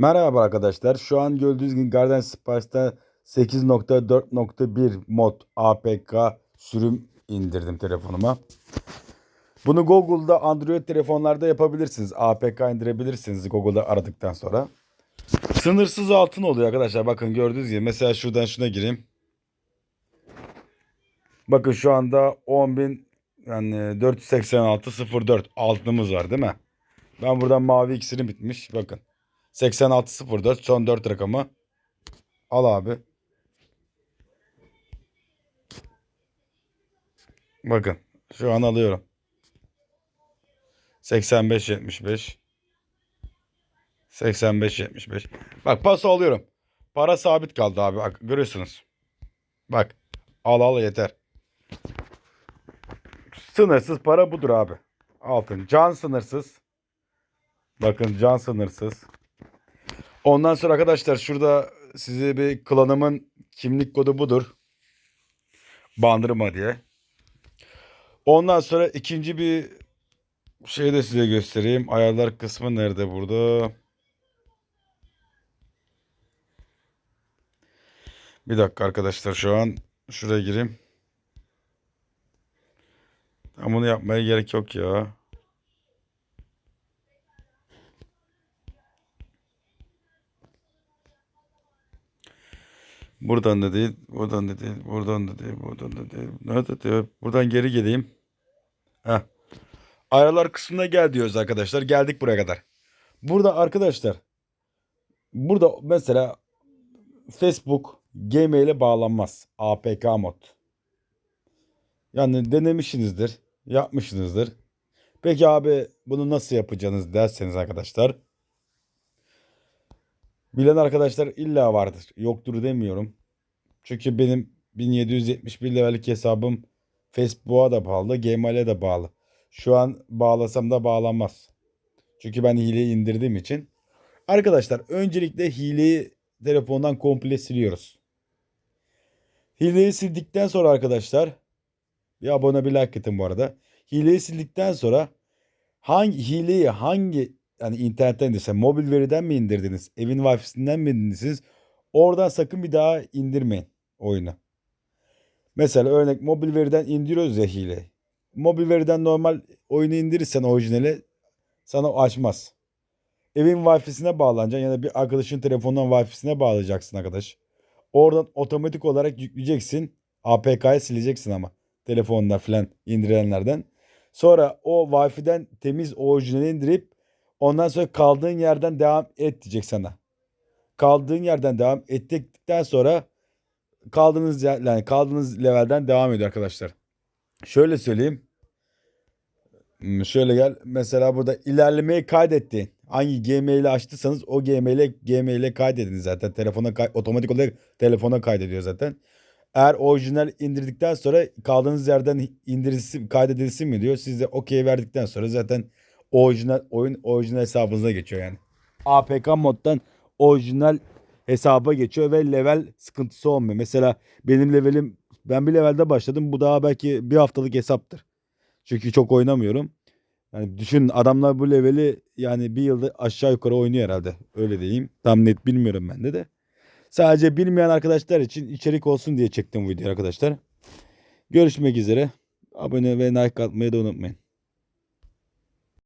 Merhaba arkadaşlar. Şu an gördüğünüz gibi Garden Spice'da 8.4.1 mod APK sürüm indirdim telefonuma. Bunu Google'da Android telefonlarda yapabilirsiniz. APK indirebilirsiniz Google'da aradıktan sonra. Sınırsız altın oluyor arkadaşlar. Bakın gördüğünüz gibi mesela şuradan şuna gireyim. Bakın şu anda 10.000 yani 486.04 altınımız var değil mi? Ben buradan mavi iksirim bitmiş. Bakın. 8604 son 4 rakamı. Al abi. Bakın. Şu an alıyorum. 8575 8575 Bak paso alıyorum. Para sabit kaldı abi. Bak görüyorsunuz. Bak. Al al yeter. Sınırsız para budur abi. Altın. Can sınırsız. Bakın can sınırsız. Ondan sonra arkadaşlar şurada size bir klanımın kimlik kodu budur. Bandırma diye. Ondan sonra ikinci bir şey de size göstereyim. Ayarlar kısmı nerede burada? Bir dakika arkadaşlar şu an şuraya gireyim. Ama bunu yapmaya gerek yok ya. Buradan da değil, buradan da değil, buradan da değil, buradan da değil. Nerede diyor? Buradan geri geleyim. Heh. Ayarlar kısmına gel diyoruz arkadaşlar. Geldik buraya kadar. Burada arkadaşlar burada mesela Facebook Gmail'e bağlanmaz. APK mod. Yani denemişsinizdir, yapmışsınızdır. Peki abi bunu nasıl yapacaksınız derseniz arkadaşlar. Bilen arkadaşlar illa vardır. Yoktur demiyorum. Çünkü benim 1771 levellik hesabım Facebook'a da bağlı, Gmail'e de bağlı. Şu an bağlasam da bağlanmaz. Çünkü ben hileyi indirdiğim için. Arkadaşlar öncelikle hileyi telefondan komple siliyoruz. Hileyi sildikten sonra arkadaşlar bir abone bir like atın bu arada. Hileyi sildikten sonra hangi hileyi hangi yani internetten indirse mobil veriden mi indirdiniz? Evin wifi'sinden mi indirdiniz? Oradan sakın bir daha indirmeyin oyunu. Mesela örnek mobil veriden indiriyoruz ya hile. Mobil veriden normal oyunu indirirsen orijinali sana açmaz. Evin wifi'sine bağlanacaksın ya da bir arkadaşın telefonundan wifi'sine bağlayacaksın arkadaş. Oradan otomatik olarak yükleyeceksin. APK'yı sileceksin ama telefonda falan indirilenlerden. Sonra o Wi-Fi'den temiz orijinali indirip ondan sonra kaldığın yerden devam et diyecek sana. Kaldığın yerden devam ettikten sonra kaldığınız yani kaldığınız levelden devam ediyor arkadaşlar. Şöyle söyleyeyim. Hmm, Şöyle gel. Mesela burada ilerlemeyi kaydettin. Hangi Gmail'i açtıysanız o Gmail'e Gmail'e kaydedin zaten. Telefona kay- otomatik olarak telefona kaydediyor zaten. Eğer orijinal indirdikten sonra kaldığınız yerden indirilsin, kaydedilsin mi diyor. Siz de okey verdikten sonra zaten orijinal oyun orijinal hesabınıza geçiyor yani. APK moddan orijinal hesaba geçiyor ve level sıkıntısı olmuyor. Mesela benim levelim ben bir levelde başladım. Bu daha belki bir haftalık hesaptır. Çünkü çok oynamıyorum. Yani düşün adamlar bu leveli yani bir yılda aşağı yukarı oynuyor herhalde. Öyle diyeyim. Tam net bilmiyorum ben de de. Sadece bilmeyen arkadaşlar için içerik olsun diye çektim bu videoyu arkadaşlar. Görüşmek üzere. Abone ve like atmayı da unutmayın.